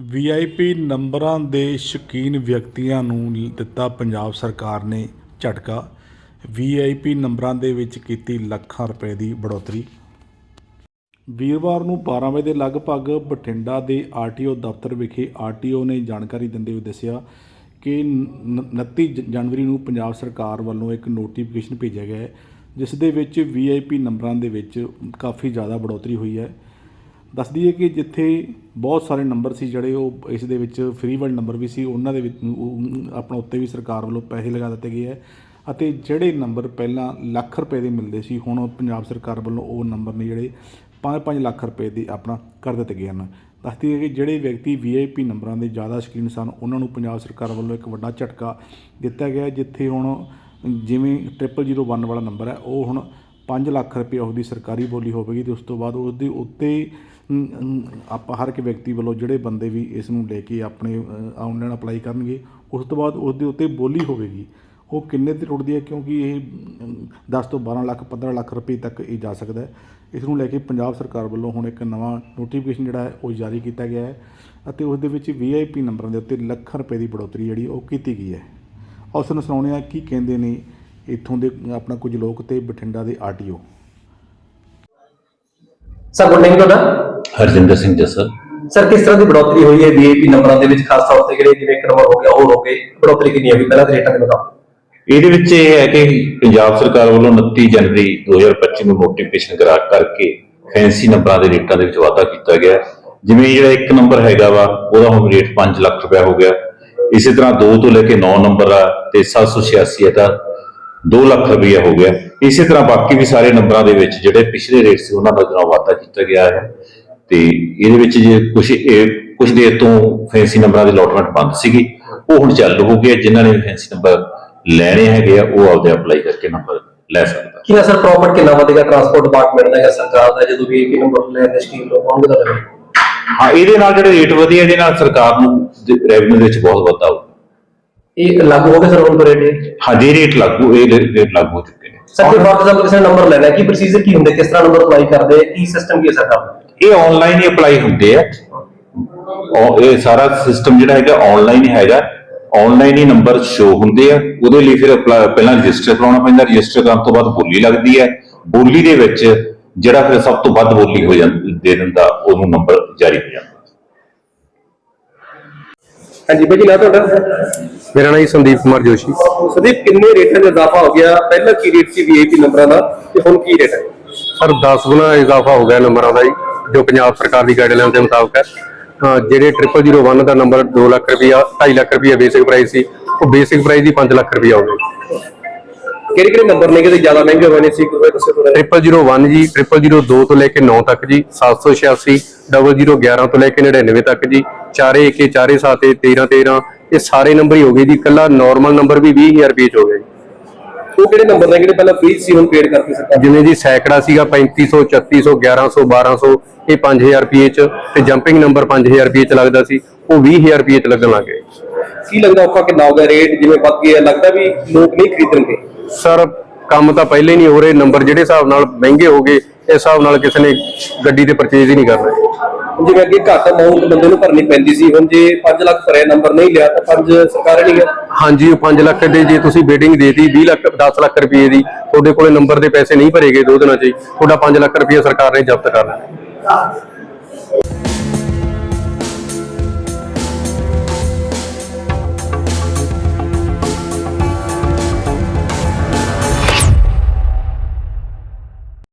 VIP ਨੰਬਰਾਂ ਦੇ ਸ਼ੌਕੀਨ ਵਿਅਕਤੀਆਂ ਨੂੰ ਦਿੱਤਾ ਪੰਜਾਬ ਸਰਕਾਰ ਨੇ ਝਟਕਾ। ਵੀਆਈਪੀ ਨੰਬਰਾਂ ਦੇ ਵਿੱਚ ਕੀਤੀ ਲੱਖਾਂ ਰੁਪਏ ਦੀ ਬੜੋਤਰੀ। ਵੀਰਵਾਰ ਨੂੰ 12 ਵਜੇ ਦੇ ਲਗਭਗ ਬਠਿੰਡਾ ਦੇ ਆਰਟੀਓ ਦਫ਼ਤਰ ਵਿਖੇ ਆਰਟੀਓ ਨੇ ਜਾਣਕਾਰੀ ਦਿੰਦੇ ਹੋਏ ਦੱਸਿਆ ਕਿ 29 ਜ- ਜਨਵਰੀ ਨੂੰ ਪੰਜਾਬ ਸਰਕਾਰ ਵੱਲੋਂ ਇੱਕ ਨੋਟੀਫਿਕੇਸ਼ਨ ਭੇਜਿਆ ਗਿਆ ਹੈ, ਜਿਸ ਦੇ ਵਿੱਚ ਵੀਆਈਪੀ ਨੰਬਰਾਂ ਦੇ ਵਿੱਚ ਕਾਫੀ ਜ਼ਿਆਦਾ ਬੜੋਤਰੀ ਹੋਈ ਹੈ। ਦੱਸਦੀ ਹੈ ਕਿ ਜਿੱਥੇ ਬਹੁਤ ਸਾਰੇ ਨੰਬਰ ਸੀ ਜਿਹੜੇ ਉਹ ਇਸ ਦੇ ਵਿੱਚ ਫ੍ਰੀ ਵਰਲਡ ਨੰਬਰ ਵੀ ਸੀ, ਉਹਨਾਂ ਦੇ ਵਿੱਚ ਆਪਣਾ ਉੱਤੇ ਵੀ ਸਰਕਾਰ ਵੱਲੋਂ ਪੈਸੇ ਲਗਾ ਦਿੱਤੇ ਗਏ ਹੈ ਅਤੇ ਜਿਹੜੇ ਨੰਬਰ ਪਹਿਲਾਂ ਲੱਖ ਰੁਪਏ ਦੇ ਮਿਲਦੇ ਸੀ, ਹੁਣ ਪੰਜਾਬ ਸਰਕਾਰ ਵੱਲੋਂ ਉਹ ਨੰਬਰ ਨੇ ਜਿਹੜੇ 5-5 ਲੱਖ ਰੁਪਏ ਦੇ ਆਪਣਾ ਕਰ ਦਿੱਤੇ ਗਏ ਹਨ। ਦੱਸਦੀ ਹੈ ਕਿ ਜਿਹੜੇ ਵਿਅਕਤੀ ਵੀਆਈਪੀ ਨੰਬਰਾਂ ਦੇ ਜ਼ਿਆਦਾ ਸ਼ਕੀਨ ਸਨ, ਉਹਨਾਂ ਨੂੰ ਪੰਜਾਬ ਸਰਕਾਰ ਵੱਲੋਂ ਇੱਕ ਵੱਡਾ ਝਟਕਾ ਦਿੱਤਾ ਗਿਆ ਜਿੱਥੇ ਹੁਣ ਜਿਵੇਂ 0001 ਵਾਲਾ ਨੰਬਰ ਹੈ, ਉਹ ਹੁਣ 5 ਲੱਖ ਰੁਪਏ ਉਹਦੀ ਸਰਕਾਰੀ ਬੋਲੀ ਹੋਵੇਗੀ ਤੇ ਉਸ ਤੋਂ ਬਾਅਦ ਉਹਦੇ ਉੱਤੇ ਆਪਾਂ ਹਰ ਇੱਕ ਵਿਅਕਤੀ ਵੱਲੋਂ ਜਿਹੜੇ ਬੰਦੇ ਵੀ ਇਸ ਨੂੰ ਲੈ ਕੇ ਆਪਣੇ ਆਨਲਾਈਨ ਅਪਲਾਈ ਕਰਨਗੇ ਉਸ ਤੋਂ ਬਾਅਦ ਉਸ ਦੇ ਉੱਤੇ ਬੋਲੀ ਹੋਵੇਗੀ। ਉਹ ਕਿੰਨੇ ਤੇ ਟੁੱਟਦੀ ਹੈ? ਕਿਉਂਕਿ ਇਹ ਅਮ, 10 ਤੋਂ 12 ਲੱਖ 15 ਲੱਖ ਰੁਪਏ ਤੱਕ ਇਹ ਜਾ ਸਕਦਾ ਹੈ। ਇਸ ਨੂੰ ਲੈ ਕੇ ਪੰਜਾਬ ਸਰਕਾਰ ਵੱਲੋਂ ਹੁਣ ਇੱਕ ਨਵਾਂ ਨੋਟੀਫਿਕੇਸ਼ਨ ਜਿਹੜਾ ਹੈ ਉਹ ਜਾਰੀ ਕੀਤਾ ਗਿਆ ਹੈ ਅਤੇ ਉਸ ਦੇ ਵਿੱਚ ਵੀਆਈਪੀ ਨੰਬਰਾਂ ਦੇ ਉੱਤੇ ਲੱਖਾਂ ਰੁਪਏ ਦੀ ਬੜੋਤਰੀ ਜਿਹੜੀ ਉਹ ਕੀਤੀ ਗਈ ਹੈ। ਆਓ ਤੁਹਾਨੂੰ ਸੁਣਾਉਂਦੇ ਹਾਂ ਕੀ ਕਹਿੰਦੇ ਨੇ ਇੱਥੋਂ ਦੇ ਆਪਣਾ ਕੁਝ ਲੋਕ ਤੇ ਬਠਿੰਡਾ ਦੇ ਆਰਟੀਓ। ਸਰ ਗੁੱਡ ਨੇਮ ਤੁਹਾਡਾ। ਹਰਜਿੰਦਰ ਸਿੰਘ ਜੱਸਲ ਸਰ। ਕਿਸ ਤਰ੍ਹਾਂ ਦੀ ਬੜੋਤਰੀ ਹੋਈ ਹੈ ਵੀਆਈਪੀ ਨੰਬਰਾਂ ਦੇ ਵਿੱਚ ਖਾਸ ਤੌਰ ਤੇ ਜਿਹੜੇ ਜਿਵੇਂ ਇੱਕ ਨੰਬਰ ਹੋ ਗਿਆ ਉਹ ਹੋ ਗਏ ਬੜੋਤਰੀ ਕਿੰਨੀ ਹੋਈ ਪਹਿਲਾਂ ਦੇ ਰੇਟਾਂ ਦੇ ਮੁਕਾਬਲੇ ਇਹਦੇ ਵਿੱਚ ਇਹ ਹੈ ਕਿ ਪੰਜਾਬ ਸਰਕਾਰ ਵੱਲੋਂ 29 ਜਨਵਰੀ 2025 ਨੂੰ ਨੋਟੀਫਿਕੇਸ਼ਨ ਕਰਾ ਕਰਕੇ ਫੈਂਸੀ ਨੰਬਰਾਂ ਦੇ ਰੇਟਾਂ ਦੇ ਵਿੱਚ ਵਾਧਾ ਕੀਤਾ ਗਿਆ। ਹੈ। ਜਿਵੇਂ ਜਿਹੜਾ ਇੱਕ ਨੰਬਰ ਹੈਗਾ ਵਾ ਉਹਦਾ ਹੁਣ ਰੇਟ 5 ਲੱਖ ਰੁਪਏ ਹੋ ਗਿਆ। ਇਸੇ ਤਰ੍ਹਾਂ 2 ਤੋਂ ਲੈ ਕੇ 9 ਨੰਬਰ ਆ ਤੇ 786 ਇਹਦਾ 2 ਲੱਖ ਰੁਪਏ ਹੋ ਗਿਆ। ਇਸੇ ਤਰ੍ਹਾਂ ਬਾਕੀ ਵੀ ਸਾਰੇ ਨੰਬਰਾਂ ਦੇ ਵਿੱਚ ਜਿਹੜੇ ਪਿਛਲੇ ਰੇਟ ਸੀ ਉਹਨਾਂ ਦਾ ਜਿਹੜਾ ਵਾਧਾ ਕੀਤਾ ਗਿਆ ਹੈ। ਤੇ ਇਹਦੇ ਵਿੱਚ ਜੇ ਕੁਝ ਇਹ ਕੁਝ ਦੇਰ ਤੋਂ ਫੈਂਸੀ ਨੰਬਰਾਂ ਦੀ ਅਲੋਟਮੈਂਟ ਬੰਦ ਸੀਗੀ। ਉਹ ਹੁਣ ਚਾਲੂ ਹੋ ਗਿਆ ਜਿਨ੍ਹਾਂ ਨੇ ਫੈਂਸੀ ਨੰਬਰ ਲੈਣੇ ਹੈਗੇ ਆ ਉਹ ਆਪਦੇ ਅਪਲਾਈ ਕਰਕੇ ਨੰਬਰ ਲੈ ਸਕਦਾ। ਕੀ ਸਰ ਪ੍ਰੋਫਿਟ ਕਿੰਨਾ ਵਧੇਗਾ? ਟਰਾਂਸਪੋਰਟ ਡਿਪਾਰਟਮੈਂਟ ਦਾ ਜਾਂ ਸਰਕਾਰ ਦਾ? ਜਦੋਂ ਵੀਆਈਪੀ ਨੰਬਰ ਲੈਣ ਦੇ ਸਕੀਮ ਲੋ ਹੋਣਗੇ ਤਾਂ? ਹਾਂ ਇਹਦੇ ਨਾਲ ਜਿਹੜੇ ਰੇਟ ਵਧੇ ਇਹਦੇ ਨਾਲ ਸਰਕਾਰ ਨੂੰ ਰੈਵਨਿਊ ਦੇ ਵਿੱਚ ਬਹੁਤ ਵਾਧਾ ਇਹ ਲਾਗੂ ਹੋ ਗਿਆ ਸਰ ਹੁਣ ਰੇਟ ਹਾਂ ਜੇ ਰੇਟ ਲਾਗੂ ਇਹ ਰੇਟ ਲਾਗੂ ਹੋ ਚੁੱਕੇ ਨੇ। ਸਰ ਜੇ ਫੋਰ ਐਗਜ਼ਾਮਪਲ ਕਿਸੇ ਨੰਬਰ ਲੈਣਾ ਕੀ ਪ੍ਰੋਸੀਜਰ ਕੀ ਹੁੰਦਾ? ਕਿਸ ਤਰ੍ਹਾਂ ਨੰਬਰ ਅਪਲਾਈ ਕਰਦੇ? ਕੀ ਸਿਸਟਮ ਕੀ ਹੈ ਦਾ ਇਹ ਆਨਲਾਈਨ ਹੀ ਅਪਲਾਈ ਹੁੰਦੇ ਆ। ਔਰ ਇਹ ਸਾਰਾ ਸਿਸਟਮ ਜਿਹੜਾ ਹੈਗਾ ਆਨਲਾਈਨ ਹੀ ਹੈਗਾ। ਆਨਲਾਈਨ ਹੀ ਨੰਬਰ ਸ਼ੋ ਹੁੰਦੇ ਆ। ਉਹਦੇ ਲਈ ਫਿਰ ਪਹਿਲਾਂ ਰਜਿਸਟਰ ਕਰਾਉਣਾ ਪੈਂਦਾ। ਰਜਿਸਟਰ ਕਰਨ ਤੋਂ ਬਾਅਦ ਬੋਲੀ ਲੱਗਦੀ ਹੈ। ਬੋਲੀ ਦੇ ਵਿੱਚ ਜਿਹੜਾ ਫਿਰ ਸਭ ਤੋਂ ਵੱਧ ਬੋਲੀ ਹੋ ਜਾਂਦੀ ਦੇ ਦਿੰਦਾ ਉਹਨੂੰ ਨੰਬਰ ਜਾਰੀ ਹੋ ਜਾਂਦਾ। ਹਾਂਜੀ ਭਾਜੀ ਨਾ ਤੁਹਾਡਾ। ਮੇਰਾ ਨਾਮ ਜੀ ਸੰਦੀਪ ਕੁਮਾਰ ਜੋਸ਼ੀ। ਸਦੀਪ ਕਿੰਨੇ ਰੇਟਾਂ 'ਚ ਇਜ਼ਾਫਾ ਹੋ ਗਿਆ? ਪਹਿਲਾਂ ਕੀ ਰੇਟ ਸੀ ਵੀਆਈਪੀ ਨੰਬਰਾਂ ਦਾ ਤੇ ਹੁਣ ਕੀ ਰੇਟ ਹੈ? ਸਰ 10 ਗੁਣਾ ਇਜ਼ਾਫਾ ਹੋ ਗਿਆ ਨੰਬਰਾਂ ਦਾ ਜੀ ਜੋ ਪੰਜਾਬ ਸਰਕਾਰ ਦੀ ਗਾਈਡਲਾਈਨ ਦੇ ਮੁਤਾਬਕ ਹੈ। ਜਿਹੜੇ 0001 ਦਾ ਨੰਬਰ 2 ਲੱਖ ਰੁਪਇਆ 2.5 ਲੱਖ ਰੁਪਇਆ ਬੇਸਿਕ ਪ੍ਰਾਈਸ ਸੀ ਉਹ ਬੇਸਿਕ ਪ੍ਰਾਈਸ ਹੀ 5 ਲੱਖ ਰੁਪਇਆ ਹੋ ਗਿਆ ਕਿਹੜੇ ਕਿਹੜੇ ਨੰਬਰ ਨੇ ਕਿਤੇ ਜ਼ਿਆਦਾ ਮਹਿੰਗੇ ਹੋਏ ਨੇ ਸੀ ਕੋਈ ਦੱਸੋ ਥੋੜਾ 0001 ਜੀ 0002 ਤੋਂ ਲੈ ਕੇ 9 ਤੱਕ ਜੀ 786 0011 ਤੋਂ ਲੈ ਕੇ 99 ਤੱਕ ਜੀ 41 47 7 13 13 ਇਹ ਸਾਰੇ ਨੰਬਰ ਹੀ ਹੋ ਗਏ ਜੀ ਇਕੱਲਾ ਨਾਰਮਲ ਨੰਬਰ ਵੀ 20000 ਰੁਪਏ ਚ ਹੋ ਗਿਆ ਜੀ। ਉਹ ਕਿਹੜੇ ਨੰਬਰ ਨੇ ਜਿਹੜੇ ਪਹਿਲਾਂ ਫ੍ਰੀ ਸੀ ਹੁਣ ਪੇਡ ਕਰਤੀ ਸਰਕਾਰ? ਜਿਵੇਂ ਜੀ ਸੈਕੜਾ ਸੀਗਾ 3500 3600 1100 1200 ਇਹ 5000 ਰੁਪਏ ਚ ਤੇ ਜੰਪਿੰਗ ਨੰਬਰ 5000 ਰੁਪਏ ਚ ਲੱਗਦਾ ਸੀ ਉਹ 20000 ਰੁਪਏ ਚ ਲੱਗਣ ਲੱਗ ਗਏ। ਕੀ ਲੱਗਦਾ ਔਖਾ ਕਿੰਨਾ ਹੋ ਗਿਆ ਰੇਟ ਜਿਵੇਂ ਵੱਧ ਗਿਆ ਲੱਗਦਾ ਵੀ ਲੋਕ ਨਹੀਂ ਖਰੀਦਣਗੇ? ਸਰ ਕੰਮ ਤਾਂ ਪਹਿਲੇ ਨਹੀਂ ਹੋ ਰਹੇ ਨੰਬਰ ਜਿਹੜੇ ਹਿਸਾਬ ਨਾਲ ਮਹਿੰਗੇ ਹੋ ਗਏ ਇਸ ਹਿਸਾਬ ਨਾਲ ਕਿਸੇ ਨੇ ਗੱਡੀ ਤੇ ਪਰਚੇਜ਼ ਹੀ ਨਹੀਂ ਕਰਨਾ। ਜਿਵੇਂ ਅੱਗੇ ਘੱਟ ਅਮਾਉਂਟ ਬੰਦੇ ਨੂੰ ਭਰਨੀ ਪੈਂਦੀ ਸੀ ਹੁਣ ਜੇ 5 ਲੱਖ ਭਰਿਆ ਨੰਬਰ ਨਹੀਂ ਲਿਆ ਤਾਂ 5 ਸਰਕਾਰ ਨਹੀਂ ਹਾਂਜੀ ਉਹ 5 ਲੱਖ ਦੇ ਜੇ ਤੁਸੀਂ ਬੇਟਿੰਗ ਦੇਤੀ 20 ਲੱਖ 10 ਲੱਖ ਰੁਪਏ ਦੀ ਤੁਹਾਡੇ ਕੋਲੇ ਨੰਬਰ ਦੇ ਪੈਸੇ ਨਹੀਂ ਭਰੇ ਗਏ ਦੋ ਦਿਨਾਂ 'ਚ ਤੁਹਾਡਾ 5 ਲੱਖ ਰੁਪਏ ਸਰਕਾਰ ਨੇ ਜ਼ਬਤ ਕਰ ਲੈਣਾ